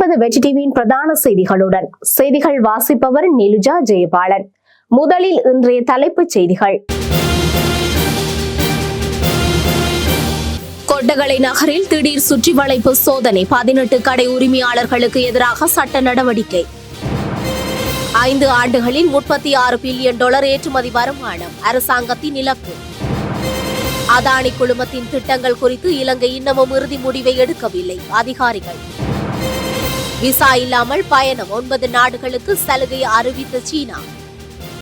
நீங்கள் இணைந்திருப்பது வெற்றி டிவியின் பிரதான செய்திகளுடன். செய்திகள் வாசிப்பவர் நிலுஜா ஜெயபாலன். முதலில் இன்றைய தலைப்புச் செய்திகள். கொட்டகலை நகரில் திடீர் சுற்றி வளைப்பு சோதனை. பதினெட்டு கடை உரிமையாளர்களுக்கு எதிராக சட்ட நடவடிக்கை. ஐந்து ஆண்டுகளில் முப்பத்தி ஆறு பில்லியன் டாலர் ஏற்றுமதி வருமானம். அரசாங்கத்தின் இலக்கு அதானி குழுமத்தின் திட்டங்கள் குறித்து இலங்கை இன்னமும் இறுதி முடிவை எடுக்கவில்லை. அதிகாரிகள். விசா இல்லாமல் பயணம். ஒன்பது நாடுகளுக்கு சலுகை அறிவித்த சீனா.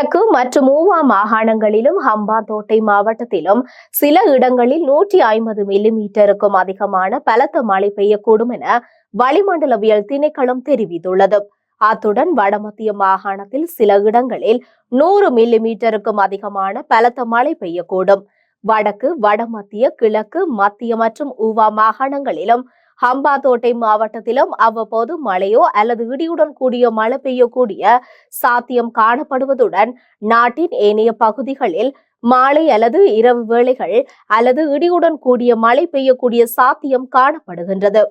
கிழக்கு மற்றும் மூவா மாகாணங்களிலும் ஹம்பாந்தோட்டை மாவட்டத்திலும் சில இடங்களில் நூற்றி ஐம்பது மில்லிமீட்டருக்கும் அதிகமான பலத்த மழை பெய்யக்கூடும் என வளிமண்டலவியல் திணைக்களம் தெரிவித்துள்ளது. அத்துடன் வடமத்திய மாகாணத்தில் சில இடங்களில் நூறு மில்லிமீட்டருக்கும் அதிகமான பலத்த மழை பெய்யக்கூடும். வடக்கு வடமத்திய கிழக்கு மத்திய மற்றும் ஊவா மாகாணங்களிலும் ஹம்பாத்தோட்டை மாவட்டத்திலும் அவ்வப்போது மழையோ அல்லது இடியுடன் கூடிய மழை பெய்யக்கூடிய சாத்தியம் காணப்படுவதுடன் நாட்டின் ஏனைய பகுதிகளில் மாலை அல்லது இரவு வேளைகள் அல்லது இடியுடன் கூடிய மழை பெய்யக்கூடிய சாத்தியம் காணப்படுகின்றது.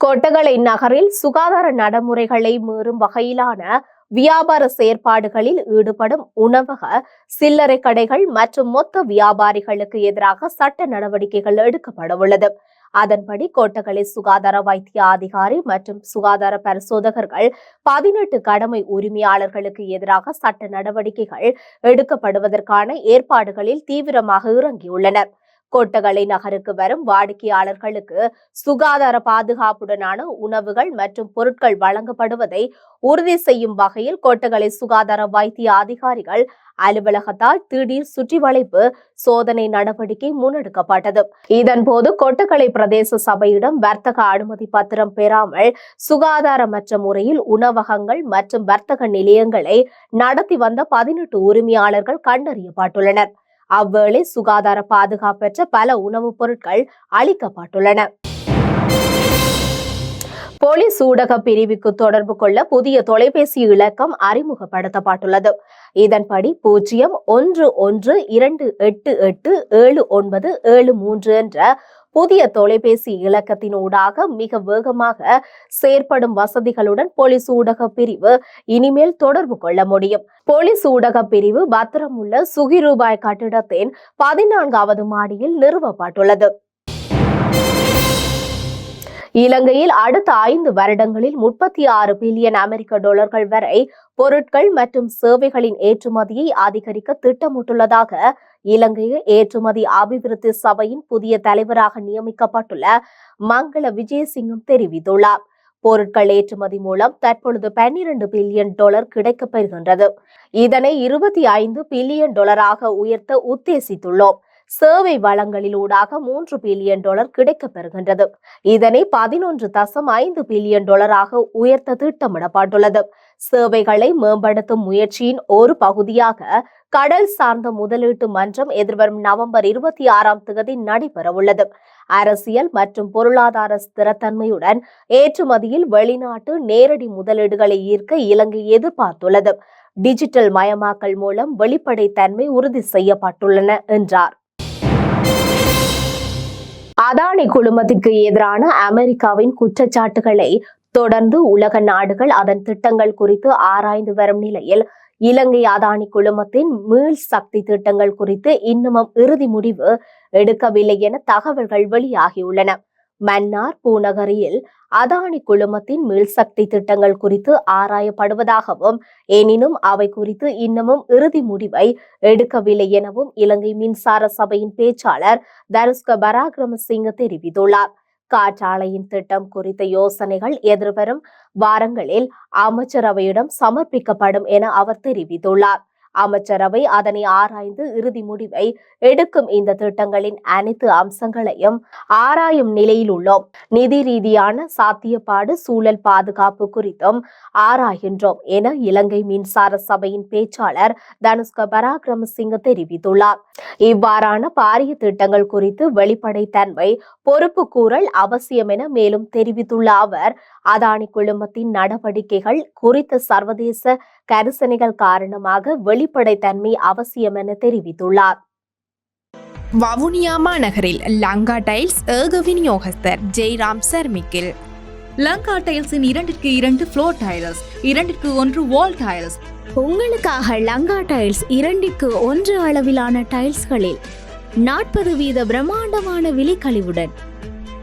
கொட்டகலை நகரில் சுகாதார நடைமுறைகளை மீறும் வகையிலான வியாபார செயற்பாடுகளில் ஈடுபடும் உணவக சில்லறை கடைகள் மற்றும் மொத்த வியாபாரிகளுக்கு எதிராக சட்ட நடவடிக்கைகள் எடுக்கப்படவுள்ளது அதன்படி கோட்டகலை சுகாதார வைத்திய அதிகாரி மற்றும் சுகாதார பரிசோதகர்கள் பதினெட்டு கடமை உரிமையாளர்களுக்கு எதிராக சட்ட நடவடிக்கைகள் எடுக்கப்படுவதற்கான ஏற்பாடுகளில் தீவிரமாக இறங்கியுள்ளனர். கோட்டகலை நகருக்கு வரும் வாடிக்கையாளர்களுக்கு சுகாதார பாதுகாப்புடனான உணவுகள் மற்றும் பொருட்கள் வழங்கப்படுவதை உறுதி செய்யும் வகையில் கோட்டகலை சுகாதார வைத்திய அதிகாரிகள் அலுவலகத்தால் திடீர் சுற்றி வளைப்பு சோதனை நடவடிக்கை முன்னெடுக்கப்பட்டது. இதன்போது கொட்டகலை பிரதேச சபையிடம் வர்த்தக அனுமதி பத்திரம் பெறாமல் சுகாதாரமற்ற முறையில் உணவகங்கள் மற்றும் வர்த்தக நிலையங்களை நடத்தி வந்த பதினெட்டு உரிமையாளர்கள் கண்டறியப்பட்டுள்ளனர். அவ்வேளை சுகாதார பாதுகாப்பற்ற பல உணவுப் பொருட்கள் அளிக்கப்பட்டுள்ளன. போலீஸ் ஊடக பிரிவுக்கு தொடர்பு கொள்ள புதிய தொலைபேசி இலக்கம் அறிமுகப்படுத்தப்பட்டுள்ளது. இதன்படி பூஜ்ஜியம் ஒன்று ஒன்று இரண்டு எட்டு எட்டு ஏழு ஒன்பது ஏழு மூன்று என்ற புதிய தொலைபேசி இலக்கத்தினூடாக மிக வேகமாக செயற்படும் வசதிகளுடன் போலீஸ் ஊடக பிரிவு இனிமேல் தொடர்பு கொள்ள முடியும். போலீஸ் ஊடக பிரிவு பத்திரமுள்ள சுகிரூபாய் கட்டிடத்தின் பதினான்காவது மாடியில் நிறுவப்பட்டுள்ளது. இலங்கையில் அடுத்த ஐந்து வருடங்களில் முப்பத்தி ஆறு பில்லியன் அமெரிக்க டாலர்கள் வரை பொருட்கள் மற்றும் சேவைகளின் ஏற்றுமதியை அதிகரிக்க திட்டமிட்டுள்ளதாக இலங்கை ஏற்றுமதி அபிவிருத்தி சபையின் புதிய தலைவராக நியமிக்கப்பட்டுள்ள மங்கள விஜயசிங்கம் தெரிவித்துள்ளார். பொருட்கள் ஏற்றுமதி மூலம் தற்பொழுது பன்னிரண்டு பில்லியன் டாலர் கிடைக்கப் பெறுகின்றது இதனை இருபத்தி ஐந்து பில்லியன் டாலராக உயர்த்த உத்தேசித்துள்ளோம். சேவை வளங்களிலூடாக மூன்று பில்லியன் டாலர் கிடைக்கப் பெறுகின்றது இதனை பதினொன்று தசம் ஐந்து பில்லியன் டாலராக உயர்த்த திட்டமிடப்பட்டுள்ளது. சேவைகளை மேம்படுத்தும் முயற்சியின் ஒரு பகுதியாக கடல் சார்ந்த முதலீட்டு மன்றம் எதிர்வரும் நவம்பர் இருபத்தி ஆறாம் தேதி நடைபெறவுள்ளது அரசியல் மற்றும் பொருளாதார ஸ்திரத்தன்மையுடன் ஏற்றுமதியில் வெளிநாட்டு நேரடி முதலீடுகளை ஈர்க்க இலங்கை எதிர்பார்த்துள்ளது. டிஜிட்டல் மயமாக்கல் மூலம் வெளிப்படைத்தன்மை உறுதி செய்யப்பட்டுள்ளன என்றார். அதானி குழுமத்திற்கு எதிரான அமெரிக்காவின் குற்றச்சாட்டுகளை தொடர்ந்து உலக நாடுகள் அதன் திட்டங்கள் குறித்து ஆராய்ந்து வரும் நிலையில் இலங்கை அதானி குழுமத்தின் மீள் சக்தி திட்டங்கள் குறித்து இன்னமும் இறுதி முடிவு எடுக்கவில்லை என தகவல்கள் வெளியாகியுள்ளன. மன்னார் பூநகரியில் அதானி குழுமத்தின் மீள்சக்தி திட்டங்கள் குறித்து ஆராயப்படுவதாகவும் எனினும் அவை குறித்து இன்னமும் இறுதி முடிவை எடுக்கவில்லை எனவும் இலங்கை மின்சார சபையின் பேச்சாளர் தனுஷ்க பராக்கிரமசிங்க தெரிவித்துள்ளார். காற்றாலையின் திட்டம் குறித்த யோசனைகள் எதிர்வரும் வாரங்களில் அமைச்சரவையிடம் சமர்ப்பிக்கப்படும் என அவர் தெரிவித்துள்ளார். அமைச்சரவை அதனை ஆராய்ந்து இறுதி முடிவை எடுக்கும் இந்த திட்டங்களின் அனைத்து அம்சங்களையும் ஆராயும் நிலையில் உள்ளோம். நிதி ரீதியான சாத்தியப்பாடு சூழல் பாதுகாப்பு குறித்தும் ஆராய்கின்றோம் என இலங்கை மின்சார சபையின் பேச்சாளர் தனுஷ்க பராக்கிரமசிங்க தெரிவித்துள்ளார். இவ்வாறான பாரிய திட்டங்கள் குறித்து வெளிப்படைத்தன்மை பொறுப்பு கூறல் அவசியம் என மேலும் தெரிவித்துள்ள அவர் அதானி குழுமத்தின் நடவடிக்கைகள் குறித்த சர்வதேச கரிசனைகள் காரணமாக வெளிப்படைத்தன்மை அவசியம் என தெரிவித்துள்ளார். வவுனியா மாநகரில் லங்கா டைல்ஸ் ஏக விநியோகஸ்தர் ஜெய்ராம் சர்மிக்கில். லங்கா டைல்ஸின் இரண்டிற்கு இரண்டு ஃப்ளோர் டைல்ஸ் இரண்டிற்கு ஒன்று வால் டைல்ஸ் உங்களுக்காக லங்கா டைல்ஸ் இரண்டிற்கு ஒன்று அளவிலான டைல்ஸ்களில் நாற்பது வீத பிரம்மாண்டமான விலைக்கழிவுடன்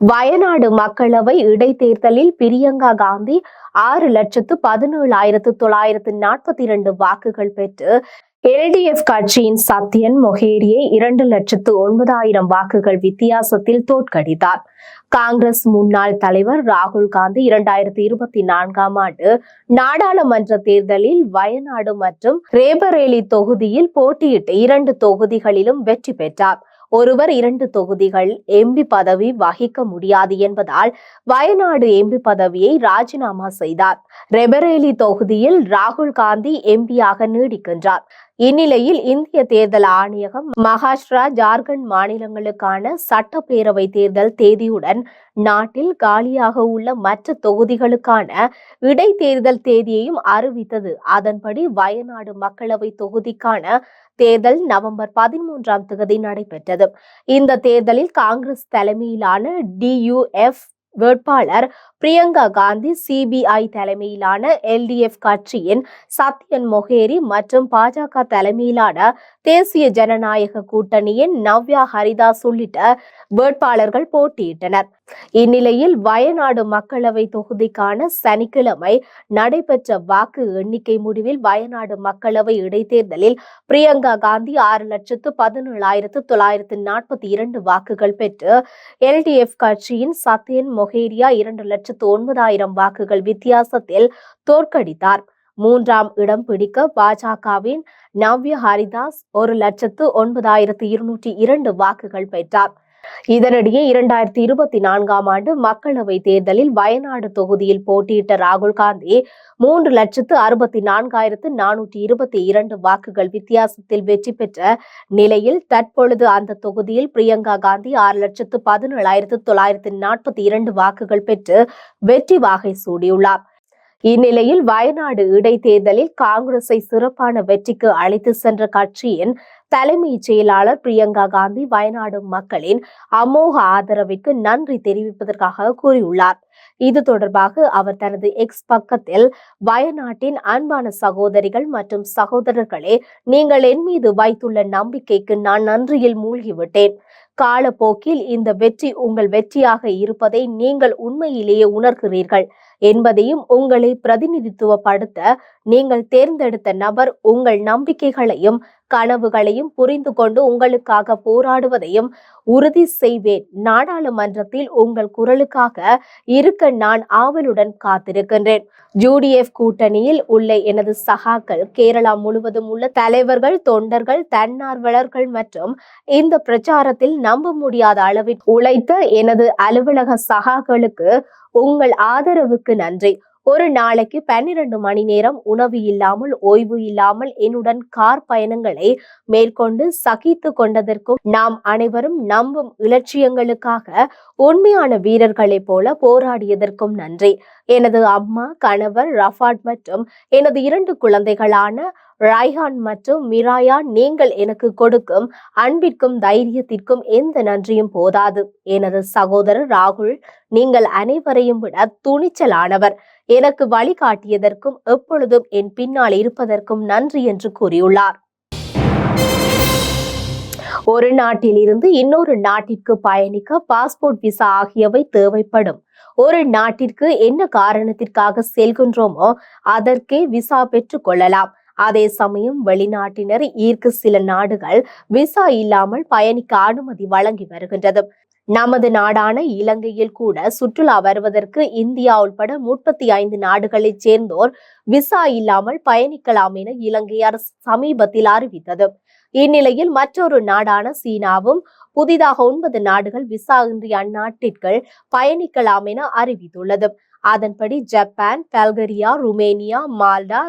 வயநாடு மக்களவை இடைத்தேர்தலில் பிரியங்கா காந்தி ஆறு லட்சத்து பதினேழாயிரத்து தொள்ளாயிரத்து நாற்பத்தி இரண்டு வாக்குகள் பெற்று எல்டிஎஃப் கட்சியின் சத்யன் மொஹேரியை இரண்டு லட்சத்து ஒன்பதாயிரம் வாக்குகள் வித்தியாசத்தில் தோற்கடித்தார். காங்கிரஸ் முன்னாள் தலைவர் ராகுல் காந்தி இரண்டாயிரத்தி இருபத்தி நான்காம் ஆண்டு நாடாளுமன்ற தேர்தலில் வயநாடு மற்றும் ரேபரேலி தொகுதியில் போட்டியிட்டு இரண்டு தொகுதிகளிலும் வெற்றி பெற்றார். ஒருவர் இரண்டு தொகுதிகள் எம்பி பதவி வகிக்க முடியாது என்பதால் வயநாடு எம்பி பதவியை ராஜினாமா செய்தார். ரெபரேலி தொகுதியில் ராகுல் காந்தி எம்பியாக நீடிக்கின்றார். இந்நிலையில் இந்திய தேர்தல் ஆணையகம் மகாராஷ்டிரா ஜார்க்கண்ட் மாநிலங்களுக்கான சட்டப்பேரவை தேர்தல் தேதியுடன் நாட்டில் காலியாக உள்ள மற்ற தொகுதிகளுக்கான இடைத்தேர்தல் தேதியையும் அறிவித்தது. அதன்படி வயநாடு மக்களவை தொகுதிக்கான தேர்தல் நவம்பர் பதிமூன்றாம் தேதி நடைபெற்றது. இந்த தேர்தலில் காங்கிரஸ் தலைமையிலான டியூஎஃப் வேட்பாளர் பிரியங்கா காந்தி சிபிஐ தலைமையிலான எல்டிஎஃப் கட்சியின் சத்யன் மொஹேரி மற்றும் பாஜக தலைமையிலான தேசிய ஜனநாயக கூட்டணியின் நவ்யா ஹரிதாஸ் உள்ளிட்ட வேட்பாளர்கள் போட்டியிட்டனர். இந்நிலையில் வயநாடு மக்களவை தொகுதிக்கான சனிக்கிழமை நடைபெற்ற வாக்கு எண்ணிக்கை முடிவில் வயநாடு மக்களவை இடைத்தேர்தலில் பிரியங்கா காந்தி ஆறு லட்சத்து பதினேழாயிரத்து தொள்ளாயிரத்து நாற்பத்தி இரண்டு வாக்குகள் பெற்று எல்டிஎஃப் கட்சியின் சத்யன் மொஹேரியா இரண்டு லட்சத்து ஒன்பதாயிரம் வாக்குகள் வித்தியாசத்தில் தோற்கடித்தார். மூன்றாம் இடம் பிடிக்க பாஜகவின் நவ்ய ஹரிதாஸ் ஒரு லட்சத்து ஒன்பதாயிரத்து இருநூற்றி இரண்டு வாக்குகள் பெற்றார். இதனிடையே இரண்டாயிரத்தி இருபத்தி நான்காம் ஆண்டு மக்களவை தேர்தலில் வயநாடு தொகுதியில் போட்டியிட்ட ராகுல் காந்தி மூன்று லட்சத்து அறுபத்தி நான்காயிரத்து நானூற்றி இருபத்தி இரண்டு வாக்குகள் வித்தியாசத்தில் வெற்றி பெற்ற நிலையில் தற்பொழுது அந்த தொகுதியில் பிரியங்கா காந்தி ஆறு லட்சத்து பதினேழாயிரத்து தொள்ளாயிரத்து நாற்பத்தி இரண்டு வாக்குகள் பெற்று வெற்றி வாகை சூடியுள்ளார். இந்நிலையில் வயநாடு இடைத்தேர்தலில் காங்கிரஸை சிறப்பான வெற்றிக்கு அழைத்து சென்ற கட்சியின் தலைமைச் செயலாளர் பிரியங்கா காந்தி வயநாடு மக்களின் அமோக ஆதரவிற்கு நன்றி தெரிவிப்பதற்காக கூறியுள்ளார். இது தொடர்பாக அவர் தனது எக்ஸ் பக்கத்தில் வயநாட்டின் அன்பான சகோதரிகள் மற்றும் சகோதரர்களே நீங்கள் என் மீது வைத்துள்ள நம்பிக்கைக்கு நான் நன்றியில் மூழ்கிவிட்டேன். காலப்போக்கில் இந்த வெற்றி உங்கள் வெற்றியாக இருப்பதை நீங்கள் உண்மையிலேயே உணர்கிறீர்கள். என்பதையும் உங்களை பிரதிநிதித்துவப்படுத்த நீங்கள் தேர்ந்தெடுத்த நபர் உங்கள் நம்பிக்கைகளையும் கனவுகளையும் புரிந்து கொண்டு உங்களுக்காக போராடுவதையும் உறுதி செய்வேன். நாடாளுமன்றத்தில் உங்கள் குரலுக்காக இருக்க நான் ஆவலுடன் காத்திருக்கின்றேன். ஜூடிஎஃப் கூட்டணியில் உள்ள எனது சகாக்கள் கேரளா முழுவதும் உள்ள தலைவர்கள் தொண்டர்கள் தன்னார்வலர்கள் மற்றும் இந்த பிரச்சாரத்தில் நம்ப முடியாத அளவில் உழைத்த எனது அலுவலக சகாக்களுக்கு உங்கள் ஆதரவுக்கு நன்றி. ஒரு நாளைக்கு பன்னிரண்டு மணி நேரம் உணவு இல்லாமல் ஓய்வு இல்லாமல் என்னுடன் கார் பயணங்களை மேற்கொண்டு சகித்து கொண்டதற்கும் நாம் அனைவரும் நம்பும் இலட்சியங்களுக்காக உண்மையான வீரர்களைப் போல போராடியதற்கும் நன்றி. எனது அம்மா கணவர் ரஃபாட் மற்றும் எனது இரண்டு குழந்தைகளான ராய்ஹான் மற்றும் மிராயா நீங்கள் எனக்கு கொடுக்கும் அன்பிற்கும் தைரியத்திற்கும் எந்த நன்றியும் போதாது. எனது சகோதரர் ராகுல் நீங்கள் அனைவரையும் விட துணிச்சலானவர். எனக்கு வழிகாட்டியதற்கும் எப்பொழுதும் என் பின்னால் இருப்பதற்கும் நன்றி என்று கூறியுள்ளார். ஒரு நாட்டிலிருந்து இன்னொரு நாட்டிற்கு பயணிக்க பாஸ்போர்ட் விசா ஆகியவை தேவைப்படும். ஒரு நாட்டிற்கு என்ன காரணத்திற்காக செல்கின்றோமோ அதற்கே விசா பெற்றுக் கொள்ளலாம். அதே சமயம் வெளிநாட்டினர் ஈர்க்க சில நாடுகள் விசா இல்லாமல் பயணிக்க அனுமதி வழங்கி வருகின்றது. நமது நாடான இலங்கையில் கூட சுற்றுலா வருவதற்கு இந்தியா உட்பட முப்பத்தி ஐந்து நாடுகளைச் சேர்ந்தோர் விசா இல்லாமல் பயணிக்கலாம் என இலங்கை அரசு சமீபத்தில் அறிவித்தது. இந்நிலையில் மற்றொரு நாடான சீனாவும் புதிதாக ஒன்பது நாடுகள் விசா இன்றி அந்நாட்டிற்கு பயணிக்கலாம் என அறிவித்துள்ளது. அதன்படி Japan Bulgaria Romania Malta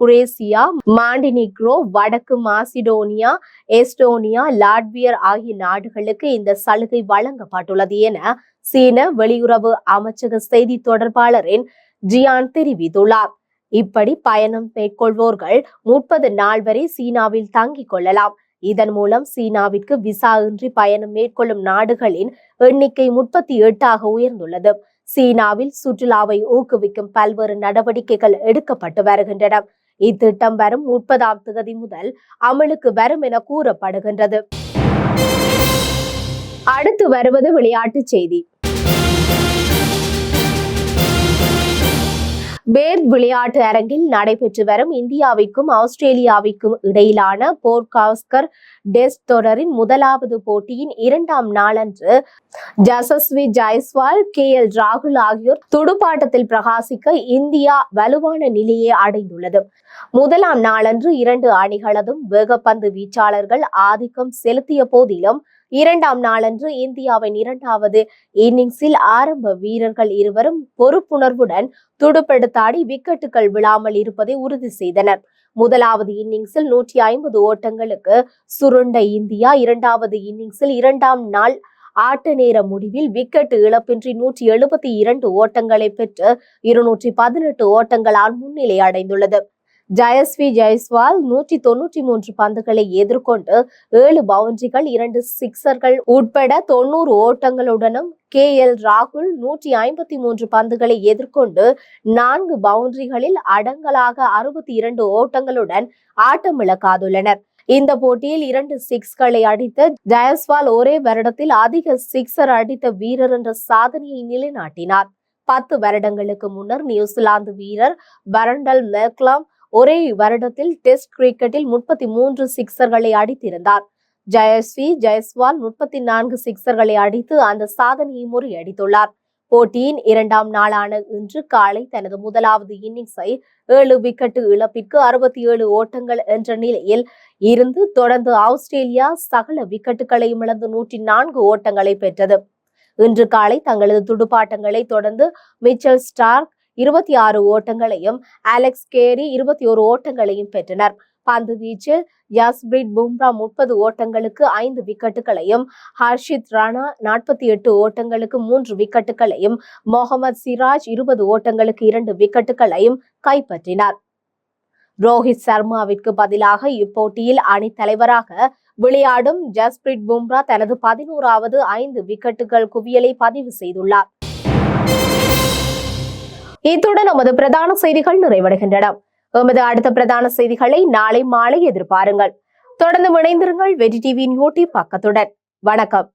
Croatia Montenegro வடக்கு மாசிடோனியா எஸ்டோனியா லாட்வியர் ஆகிய நாடுகளுக்கு இந்த சலுகை வழங்கப்பட்டுள்ளது என சீன வெளியுறவு அமைச்சக செய்தி தொடர்பாளரின் ஜியான் தெரிவித்துள்ளார். இப்படி பயணம் மேற்கொள்வோர்கள் முப்பது நாள் வரை சீனாவில் தங்கிக் கொள்ளலாம். இதன் மூலம் சீனாவிற்கு விசா இன்றி பயணம் மேற்கொள்ளும் நாடுகளின் எண்ணிக்கை முப்பத்தி எட்டாக உயர்ந்துள்ளது. சீனாவில் சுற்றுலாவை ஊக்குவிக்கும் பல்வேறு நடவடிக்கைகள் எடுக்கப்பட்டு வருகின்றன. இத்திட்டம் வரும் முப்பதாம் தேதி முதல் அமலுக்கு வரும் என கூறப்படுகின்றது. அடுத்து வருவது விளையாட்டுச் செய்தி. பேர்த் விளையாட்டு அரங்கில் நடைபெற்று வரும் இந்தியாவிற்கும் ஆஸ்திரேலியாவிற்கும் இடையிலான போர்காஸ்கர் டெஸ்ட் தொடரின் முதலாவது போட்டியின் இரண்டாம் நாளன்று ஜசஸ்வி ஜெய்ஸ்வால் கே எல் ராகுல் ஆகியோர் துடுப்பாட்டத்தில் பிரகாசிக்க இந்தியா வலுவான நிலையை அடைந்துள்ளது. முதலாம் நாளன்று இரண்டு அணிகளதும் வேகப்பந்து வீச்சாளர்கள் ஆதிக்கம் செலுத்திய போதிலும் இரண்டாம் நாளன்று இந்தியாவின் இரண்டாவது இன்னிங்ஸில் ஆரம்ப வீரர்கள் இருவரும் பொறுப்புணர்வுடன் துடுப்பெடுத்தாடி விக்கெட்டுகள் விழாமல் இருப்பதை உறுதி செய்தனர். முதலாவது இன்னிங்ஸில் நூற்றி ஐம்பது ஓட்டங்களுக்கு சுருண்ட இந்தியா இரண்டாவது இன்னிங்ஸில் இரண்டாம் நாள் ஆட்ட நேர முடிவில் விக்கெட் இழப்பின்றி நூற்றி எழுபத்தி இரண்டு ஓட்டங்களை பெற்று இருநூற்றி பதினெட்டு ஓட்டங்களால் முன்னிலை அடைந்துள்ளது. ஜெயஸ்வி ஜெய்ஸ்வால் நூற்றி தொன்னூற்றி மூன்று பந்துகளை எதிர்கொண்டு ஏழு பவுண்டரிகள் இரண்டு சிக்சர்கள் உட்பட தொண்ணூறு ஓட்டங்களுடனும் கே எல் ராகுல் நூற்றி ஐம்பத்தி மூன்று பந்துகளை எதிர்கொண்டு நான்கு பவுண்டரிகளில் அடங்கலாக அறுபத்தி இரண்டு ஓட்டங்களுடன் ஆட்டமிழக்காதுள்ளனர். இந்த போட்டியில் இரண்டு சிக்ஸ்களை அடித்த ஜெயஸ்வால் ஒரே வருடத்தில் அதிக சிக்ஸர் அடித்த வீரர் என்ற சாதனையை நிலைநாட்டினார். பத்து வருடங்களுக்கு முன்னர் நியூசிலாந்து வீரர் பரண்டல் மெக்லாம் ஒரே வருடத்தில் டெஸ்ட் கிரிக்கெட்டில் முப்பத்தி மூன்று சிக்சர்களை அடித்திருந்தார். ஜெயஸ்வி ஜெயஸ்வால் முப்பத்தி நான்கு சிக்சர்களை அடித்து அந்த சாதனையை முறியடித்துள்ளார். போட்டியின் இரண்டாம் நாளான இன்று காலை தனது முதலாவது இன்னிங்ஸை ஏழு விக்கெட்டு இழப்பிற்கு அறுபத்தி ஏழு ஓட்டங்கள் என்ற நிலையில் இருந்து தொடர்ந்து ஆஸ்திரேலியா சகல விக்கெட்டுகளையும் இழந்து நூற்றி நான்கு ஓட்டங்களை பெற்றது. இன்று காலை தங்களது துடுப்பாட்டங்களை தொடர்ந்து மிச்சல் ஸ்டார்க் இருபத்தி ஆறு ஓட்டங்களையும் அலெக்ஸ் கேரி இருபத்தி ஒரு ஓட்டங்களையும் பெற்றனர். பந்து வீச்சில் யாஸ்பிரிட் பும்ரா முப்பது ஓட்டங்களுக்கு ஐந்து விக்கெட்டுகளையும் ஹர்ஷித் ராணா நாற்பத்தி எட்டு ஓட்டங்களுக்கு மூன்று விக்கெட்டுகளையும் முகமது சிராஜ் இருபது ஓட்டங்களுக்கு இரண்டு விக்கெட்டுகளையும் கைப்பற்றினார். ரோஹித் சர்மாவிற்கு பதிலாக இப்போட்டியில் அணி தலைவராக விளையாடும் ஜஸ்பிரிட் பும்ரா தனது பதினோராவது ஐந்து விக்கெட்டுகள் குவியலை பதிவு செய்துள்ளார். இத்துடன் நமது பிரதான செய்திகள் நிறைவடைகின்றன. எமது அடுத்த பிரதான செய்திகளை நாளை மாலை எதிர்பாருங்கள். தொடர்ந்து இணைந்திருங்கள் வெஜி டிவியின் யூடியூப் பக்கத்துடன். வணக்கம்.